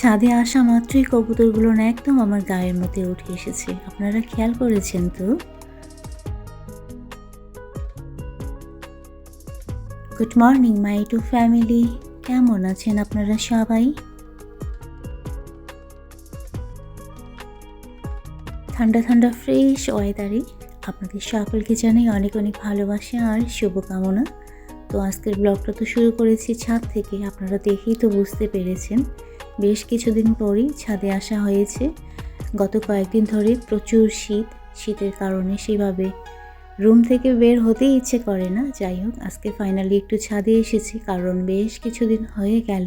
ছাদে আসা মাত্রই কবুতরগুলো না একদম আমার গায়ের মধ্যে উঠে এসেছে। আপনারা খেয়াল করেছেন তো? Good morning my to family কেমন আছেন আপনারা সবাই? ঠান্ডা ঠান্ডা ফ্রেশ ওয়েদারে আপনাদের সকলকে জানাই অনেক অনেক ভালোবাসা আর শুভকামনা। তো আজকের ব্লগটা তো শুরু করেছি ছাদ থেকে, আপনারা দেখেই তো বুঝতে পেরেছেন। বেশ কিছুদিন পরই ছাদে আসা হয়েছে। গত কয়েকদিন ধরে প্রচুর শীত, শীতের কারণে সেভাবে রুম থেকে বের হতেই ইচ্ছে করে না। যাই হোক, আজকে ফাইনালি একটু ছাদে এসেছি, কারণ বেশ কিছুদিন হয়ে গেল।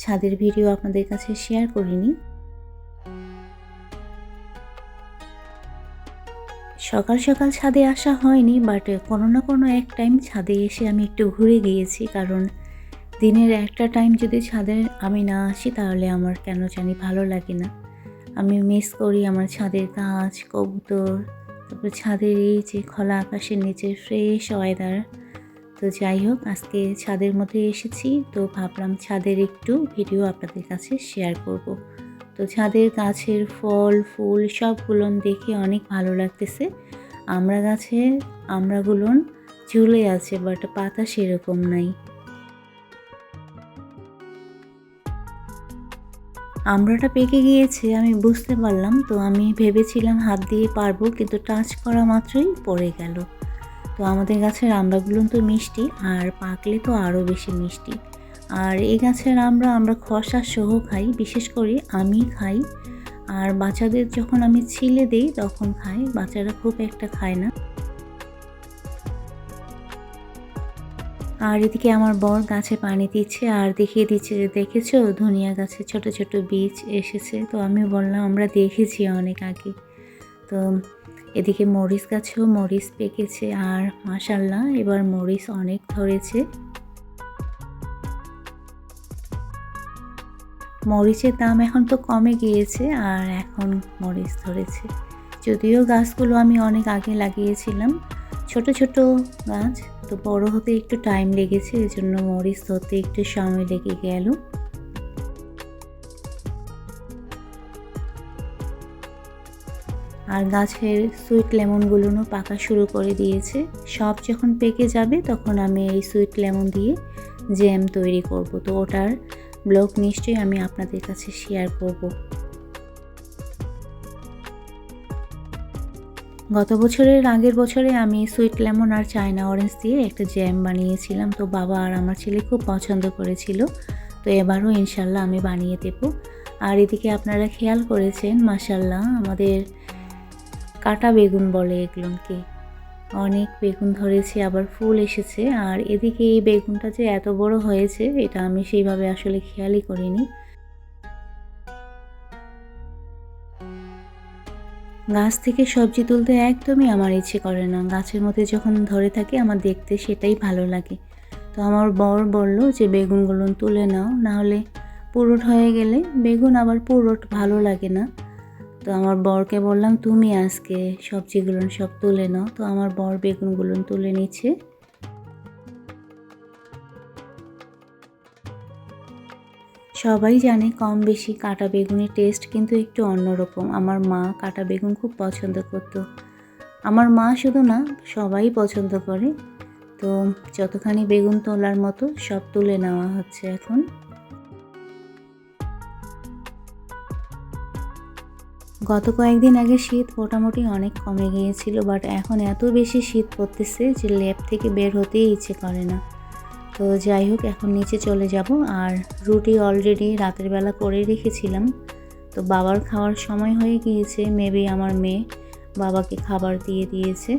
ছাদের ভিডিও আপনাদের কাছে শেয়ার করিনি। সকাল সকাল ছাদে আসা হয়নি বাট কোনো না কোনো এক টাইম ছাদে এসে আমি একটু ঘুরে গিয়েছি, কারণ দিনের একটা টাইম যদি ছাদে আমি না আসি, তাহলে আমার কেন জানি ভালো লাগে না। আমি মিস করি আমার ছাদের গাছ কবুতর, তারপর ছাদের এই যে খোলা আকাশের নিচে ফ্রেশ ওয়েদার তো যাই হোক, আজকে ছাদের মধ্যে এসেছি, তো ভাবলাম ছাদের একটু ভিডিও আপনাদের কাছে শেয়ার করব। তো ছাদের গাছের ফল, ফুল সবগুলো দেখে অনেক ভালো লাগতেছে। আমরা গাছে আমরাগুলো ঝুলে আছে বাট পাতা সেরকম নাই। আমড়াটা পেকে গিয়েছে, আমি বুঝতে পারলাম। তো আমি ভেবেছিলাম হাত দিয়ে পারব, কিন্তু টাচ করা মাত্রই পড়ে গেল। তো আমাদের গাছের আমড়াগুলো তো মিষ্টি, আর পাকলে তো আরও বেশি মিষ্টি। আর এই গাছের আমরা আমরা খসা সহ খাই, বিশেষ করে আমি খাই। আর বাচ্চাদের যখন আমি ছিলে দিই, তখন খাই, বাচ্চারা খুব একটা খায় না। আর এদিকে আমার বর গাছে পানি দিচ্ছে আর দেখিয়ে দিচ্ছে যে, দেখেছ? ধনিয়া গাছে ছোট ছোট বীজ এসেছে। তো আমি বললাম, আমরা দেখেছি অনেক আগে। তো এদিকে মরিচ গাছেও মরিচ পেকেছে আর মাসাল্লাহ এবার মরিচ অনেক ধরেছে। মরিচের দাম এখন তো কমে গিয়েছে আর এখন মরিচ ধরেছে। যদিও গাছগুলো আমি অনেক আগে লাগিয়েছিলাম ছোট ছোট গাছ, তো বড় হতে একটু টাইম লেগেছে এই জন্য মরিচ ধরতে একটু সময় লেগে গেল। আর গাছের সুইট লেমনগুলোও পাকা শুরু করে দিয়েছে। সব যখন পেকে যাবে, তখন আমি এই সুইট লেমন দিয়ে জ্যাম তৈরি করব। তো ওটার ব্লগ নিশ্চয়ই আমি আপনাদের কাছে শেয়ার করব। গত বছরের আগের বছরে আমি সুইট লেমন আর চায়না অরেঞ্জ দিয়ে একটা জ্যাম বানিয়েছিলাম। তো বাবা আর আমার ছেলে খুব পছন্দ করেছিল। তো এবারও ইনশাল্লাহ আমি বানিয়ে দেব। আর এদিকে আপনারা খেয়াল করেছেন মাসাল্লাহ আমাদের কাটা বেগুন বলে এগুলোকে। অনেক বেগুন ধরেছে, আবার ফুল এসেছে। আর এদিকে এই বেগুনটা যে এত বড় হয়েছে, এটা আমি সেইভাবে আসলে খেয়ালই করিনি। গাছ থেকে সবজি তুলতে একদমই আমার ইচ্ছে করে না। গাছের মধ্যে যখন ধরে থাকে, আমার দেখতে সেটাই ভালো লাগে। তো আমার বর বলল যে, বেগুনগুলো তুলে নাও, নাহলে পুরোট হয়ে গেলে বেগুন আবার পুরোট ভালো লাগে না। তো আমার বরকে বললাম, তুমি আজকে সবজিগুলো সব তুলে নাও। তো আমার বর বেগুনগুলো তুলে নিচ্ছে। সবাই জানে কম বেশি কাঁটা বেগুনের টেস্ট কিন্তু একটু অন্যরকম। আমার মা কাঁটা বেগুন খুব পছন্দ করতো। আমার মা শুধু না, সবাই পছন্দ করে। তো যতখানি বেগুন তোলার মতো সব তুলে নেওয়া হচ্ছে এখন। গত কয়েকদিন আগে শীত মোটামুটি অনেক কমে গিয়েছিল বাট এখন এত বেশি শীত পড়তেছে যে ল্যাব থেকে বের হতেই ইচ্ছে করে না। তো যাই হোক, এখন নিচে চলে যাব। আর রুটি অলরেডি রাতের বেলা করে রেখেছিলাম। তো বাবার খাওয়ার সময় হয়ে গিয়েছে মেবি আমার মেয়ে বাবাকে খাবার দিয়ে দিয়েছে।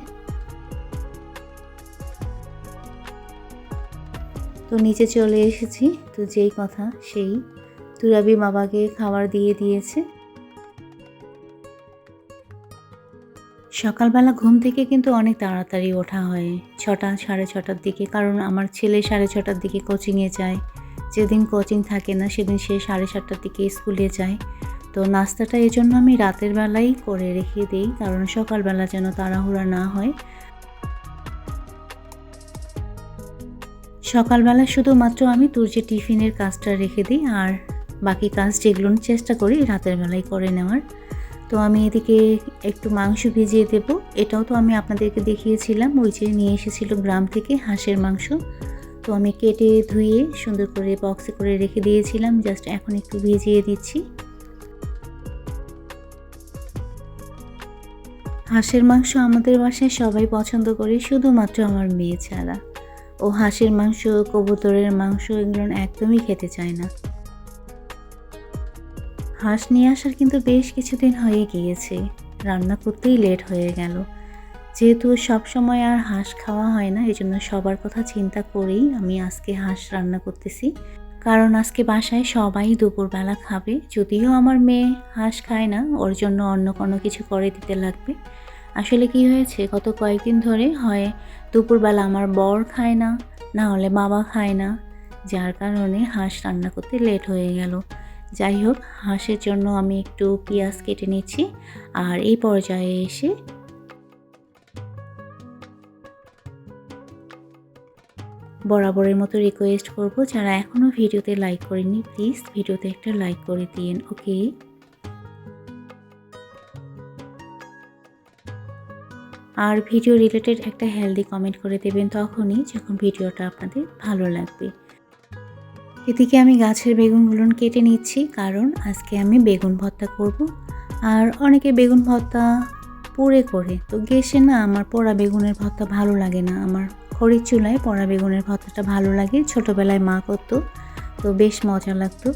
তো নিচে চলে এসেছি, তো যেই কথা সেই। তুরাবি বাবাকে খাবার দিয়ে দিয়েছে। সকালবেলা ঘুম থেকে কিন্তু অনেক তাড়াতাড়ি ওঠা হয়। ছটা, সাড়ে ছটার দিকে, কারণ আমার ছেলে সাড়ে ছটার দিকে কোচিংয়ে যায়। যেদিন কোচিং থাকে না, সেদিন সে সাড়ে সাতটার দিকে স্কুলে যায়। তো নাস্তাটা এই জন্য আমি রাতের বেলাই করে রেখে দিই, কারণ সকালবেলা যেন তাড়াহুড়া না হয়। সকালবেলা শুধুমাত্র আমি তুর্যে টিফিনের কাজটা রেখে দিই, আর বাকি কাজ যেগুলো চেষ্টা করি রাতের বেলায় করে নেওয়ার। তো আমি এদিকে একটু মাংস ভিজিয়ে দেব। এটাও তো আমি আপনাদেরকে দেখিয়েছিলাম, ওই যে নিয়ে এসেছিল গ্রাম থেকে হাঁসের মাংস। তো আমি কেটে ধুয়ে সুন্দর করে বক্সে করে রেখে দিয়েছিলাম জাস্ট এখন একটু ভিজিয়ে দিচ্ছি। হাঁসের মাংস আমাদের বাসায় সবাই পছন্দ করে, শুধুমাত্র আমার মেয়ে ছাড়া। ও হাঁসের মাংস, কবুতরের মাংস, এগুলো একদমই খেতে চায় না। হাঁস নিয়ে আসার কিন্তু বেশ কিছুদিন হয়ে গিয়েছে। রান্না করতেই লেট হয়ে গেল। যেহেতু সব সময় আর হাঁস খাওয়া হয় না এই জন্য সবার কথা চিন্তা করেই আমি আজকে হাঁস রান্না করতেছি। কারণ আজকে বাসায় সবাই দুপুরবেলা খাবে। যদিও আমার মেয়ে হাঁস খায় না, ওর জন্য অন্য কোনো কিছু করে দিতে লাগবে। আসলে কি হয়েছে, গত কয়েকদিন ধরে হয় দুপুরবেলা আমার বর খায় না না হলে বাবা খায় না, যার কারণে হাঁস রান্না করতে লেট হয়ে গেল। যাই হোক, হাঁসের জন্য আমি একটু পেঁয়াজ কেটে নিচ্ছি আর এই পর্যায়ে এসে বরাবরের মতো রিকোয়েস্ট করব। যারা এখনও ভিডিওতে লাইক করেনি প্লিজ ভিডিওতে একটা লাইক করে দিন ওকে আর ভিডিও রিলেটেড একটা হেলদি কমেন্ট করে দেবেন তখনই যখন ভিডিওটা আপনাদের ভালো লাগবে। এদিকে আমি গাছের বেগুনগুলো কেটে নিচ্ছি, কারণ আজকে আমি বেগুন ভর্তা করব। আর অনেকে বেগুন ভর্তা পুড়ে করে, তো গ্যাসে না আমার পোড়া বেগুনের ভর্তা ভালো লাগে না। আমার খড়ির চুলায় পোড়া বেগুনের ভর্তাটা ভালো লাগে, ছোটোবেলায় মা করতো, তো বেশ মজা লাগতো।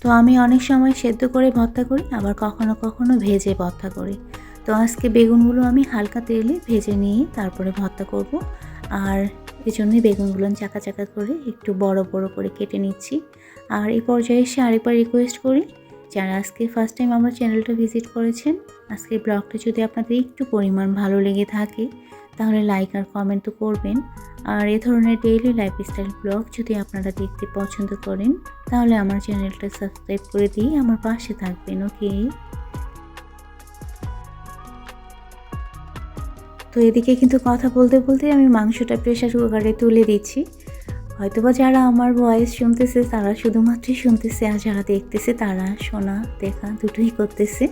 তো আমি অনেক সময় সেদ্ধ করে ভর্তা করি, আবার কখনো কখনো ভেজে ভর্তা করি। তো আজকে বেগুনগুলো আমি হালকা তেলে ভেজে নিয়ে তারপরে ভর্তা করব। আর জন্যই বেগুনগুলো চাকা চাকা করে একটু বড় বড় করে কেটে নিচ্ছি। আর এই পর্যায়ে এসে আরেকবার রিকোয়েস্ট করি, যারা আজকে ফার্স্ট টাইম আমার চ্যানেলটা ভিজিট করেছেন, আজকে ব্লগটা যদি আপনাদের একটু পরিমাণ ভালো লেগে থাকে, তাহলে লাইক আর কমেন্ট তো করবেন। আর এ ধরনের ডেইলি লাইফস্টাইল ব্লগ যদি আপনারা দেখতে পছন্দ করেন, তাহলে আমার চ্যানেলটা সাবস্ক্রাইব করে দিয়ে আমার পাশে থাকবেন ওকে তো এদিকে কিন্তু কথা বলতে বলতে আমি মাংসটা প্রেশার কুকারে তুলে দিচ্ছি। হয়তোবা যারা আমার ভয়েস শুনতেছে, তারা শুধুমাত্রই শুনতেছে আর যারা দেখতেছে, তারা শোনা, দেখা দুটোই করতেছে।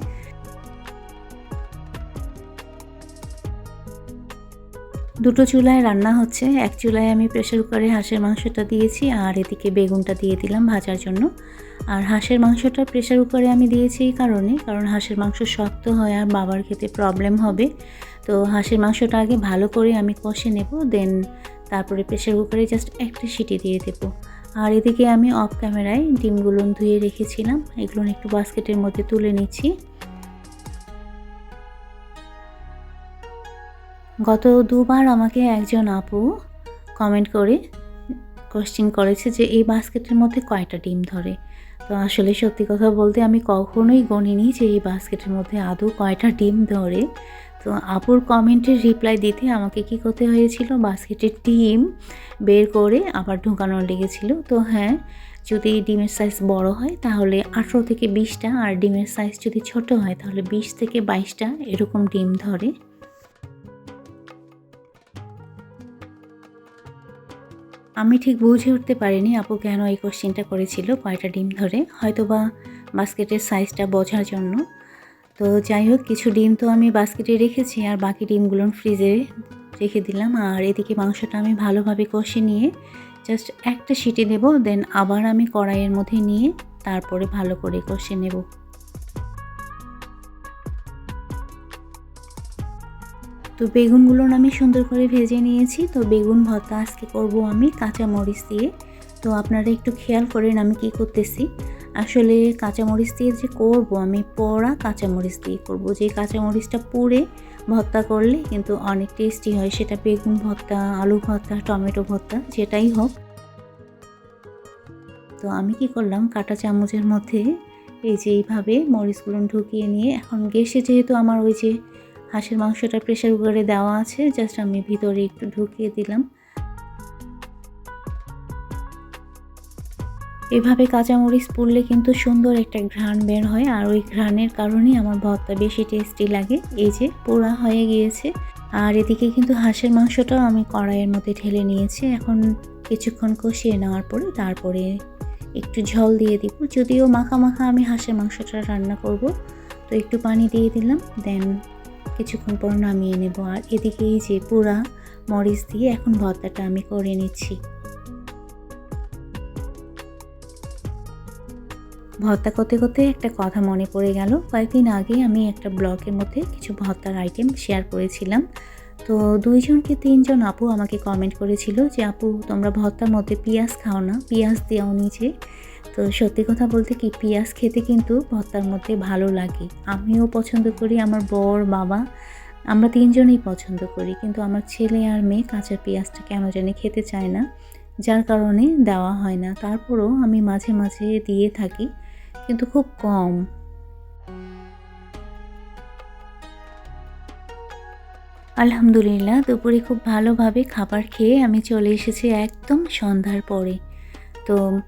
দুটো চুলায় রান্না হচ্ছে। এক চুলায় আমি প্রেশার কুকারে হাঁসের মাংসটা দিয়েছি আর এদিকে বেগুনটা দিয়ে দিলাম ভাজার জন্য। আর হাঁসের মাংসটা প্রেশার কুকারে আমি দিয়েছি এই কারণে, কারণ হাঁসের মাংস শক্ত হয় আর বাবার খেতে প্রবলেম হবে। তো হাঁসের মাংসটা আগে ভালো করে আমি কষে নেব দেন তারপরে প্রেশার কুকারে জাস্ট একটা সিটি দিয়ে দেব। আর এদিকে আমি অফ ক্যামেরায় ডিমগুলো ধুয়ে রেখেছিলাম, এগুলো একটু বাস্কেটের মধ্যে তুলে নিচ্ছি। গত দুবার আমাকে একজন আপু কমেন্ট করে কোশ্চিন করেছে যে এই বাস্কেটের মধ্যে কয়টা ডিম ধরে? তো আসলে সত্যি কথা বলতে আমি কখনোই গণিনি যে এই বাস্কেটের মধ্যে আদৌ কয়টা ডিম ধরে। তো আপুর কমেন্টের রিপ্লাই দিতে আমাকে কি করতে হয়েছিল? বাস্কেটের ডিম বের করে আবার ঢুকানো লেগেছিল। তো হ্যাঁ যদি ডিমের সাইজ বড় হয়, তাহলে আঠেরো থেকে বিশটা আর ডিমের সাইজ যদি ছোট হয়, তাহলে বিশ থেকে বাইশটা এরকম ডিম ধরে। আমি ঠিক বুঝে উঠতে পারিনি আপু কেন এই কোশ্চেনটা করেছিল, কয়টা ডিম ধরে? হয়তো বা বাস্কেটের সাইজটা বোঝার জন্য। তো যাই হোক, কিছু ডিম তো আমি বাস্কেটে রেখেছি আর বাকি ডিমগুলো ফ্রিজে রেখে দিলাম। আর এদিকে মাংসটা আমি ভালোভাবে কষে নিয়ে জাস্ট একটা সিটি দেব দেন আবার আমি কড়াইয়ের মধ্যে নিয়ে তারপরে ভালো করে কষে নেব। তো বেগুনগুলো আমি সুন্দর করে ভেজে নিয়েছি। তো বেগুন ভর্তা আজকে করব আমি কাঁচা মরিচ দিয়ে। তো আপনারা একটু খেয়াল করেন আমি কি করতেছি। আসলে কাঁচামরিচ দিয়ে যে করব, আমি পোড়া কাঁচামরিচ দিয়ে করব। যে কাঁচামরিচটা পুড়ে ভর্তা করলে কিন্তু অনেক টেস্টি হয়। সেটা বেগুন ভর্তা, আলু ভর্তা, টমেটো ভর্তা, যেটাই হোক। তো আমি কি করলাম, কাটা চামচের মধ্যে এই যে এইভাবে মরিচগুলো ঢুকিয়ে নিয়ে, এখন গ্যাসে যেহেতু আমার ওই যে হাঁসের মাংসটা প্রেশার কুকারে দেওয়া আছে জাস্ট আমি ভিতরে একটু ঢুকিয়ে দিলাম। এভাবে কাঁচামরিচ পড়লে কিন্তু সুন্দর একটা ঘ্রাণ বের হয়, আর ওই ঘ্রাণের কারণেই আমার ভর্তা বেশি টেস্টি লাগে। এই যে, পোড়া হয়ে গিয়েছে। আর এদিকে কিন্তু হাঁসের মাংসটাও আমি কড়াইয়ের মধ্যে ঢেলে নিয়েছি। এখন কিছুক্ষণ কষিয়ে নেওয়ার পরে তারপরে একটু ঝোল দিয়ে দিব। যদিও মাখা মাখা আমি হাঁসের মাংসটা রান্না করব, তো একটু পানি দিয়ে দিলাম, দেন কিছুক্ষণ পর নামিয়ে নেব। আর এদিকে এই যে পোড়া মরিচ দিয়ে এখন ভর্তাটা আমি করে নিচ্ছি। ভর্তা করতে করতে একটা কথা মনে পড়ে গেল। কয়েকদিন আগে আমি একটা ব্লগের মধ্যে কিছু ভর্তার আইটেম শেয়ার করেছিলাম। তো দুইজন কি তিনজন আপু আমাকে কমেন্ট করেছিল যে, আপু, তোমরা ভর্তার মধ্যে পেঁয়াজ খাও না, পেঁয়াজ দেও নিচে তো সত্যি কথা বলতে কি, পেঁয়াজ খেতে কিন্তু ভর্তার মধ্যে ভালো লাগে। আমিও পছন্দ করি, আমার বর, বাবা, আমরা তিনজনেই পছন্দ করি। কিন্তু আমার ছেলে আর মেয়ে কাঁচা পেঁয়াজটা কেন জানি খেতে চায় না। যার কারণে দেওয়া হয় না। তারপরও আমি মাঝে মাঝে দিয়ে থাকি। কিন্তু খুব কম। আলহামদুলিল্লাহ, দুপুরে খুব ভালোভাবে খাবার খেয়ে আমি চলে এসেছি একদম সন্ধ্যার পরে। তো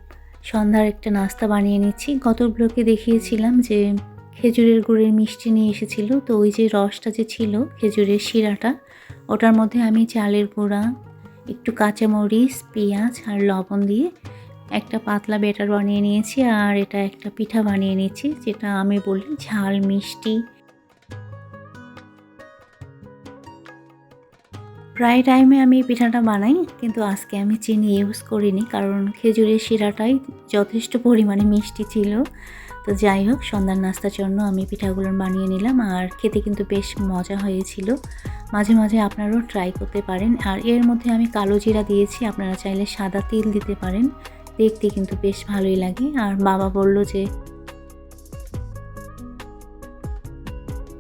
সন্ধ্যার একটা নাস্তা বানিয়ে নিচ্ছি। গত ব্লকে দেখিয়েছিলাম যে খেজুরের গুড়ের মিষ্টি নিয়ে এসেছিল। তো ওই যে রসটা যে ছিল, খেজুরের শিরাটা, ওটার মধ্যে আমি চালের গুঁড়া, একটু কাঁচামরিচ, পেঁয়াজ আর লবণ দিয়ে একটা পাতলা বেটার বানিয়ে নিয়েছি আর এটা একটা পিঠা বানিয়ে নিয়েছি, যেটা আমি বলি ঝাল মিষ্টি। প্রায় টাইমে আমি এই পিঠাটা বানাই, কিন্তু আজকে আমি চিনি ইউজ করিনি, কারণ খেজুরের শিরাটাই যথেষ্ট পরিমাণে মিষ্টি ছিল। তো যাই হোক, সন্ধ্যার নাস্তার জন্য আমি পিঠাগুলো বানিয়ে নিলাম আর খেতে কিন্তু বেশ মজা হয়েছিল। মাঝে মাঝে আপনারাও ট্রাই করতে পারেন। আর এর মধ্যে আমি কালো জিরা দিয়েছি, আপনারা চাইলে সাদা তিল দিতে পারেন। দেখতে কিন্তু বেশ ভালোই লাগে। আর বাবা বলল যে,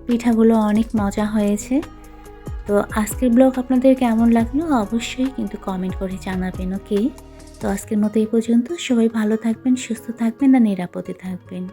পিঠাগুলো অনেক মজা হয়েছে। তো আজকের ব্লগ আপনাদের কেমন লাগল? অবশ্যই কিন্তু কমেন্ট করে জানাবেন, ওকে? তো আজকের মতো এই পর্যন্ত। সবাই ভালো থাকবেন, সুস্থ থাকবেন আর নিরাপদে থাকবেন।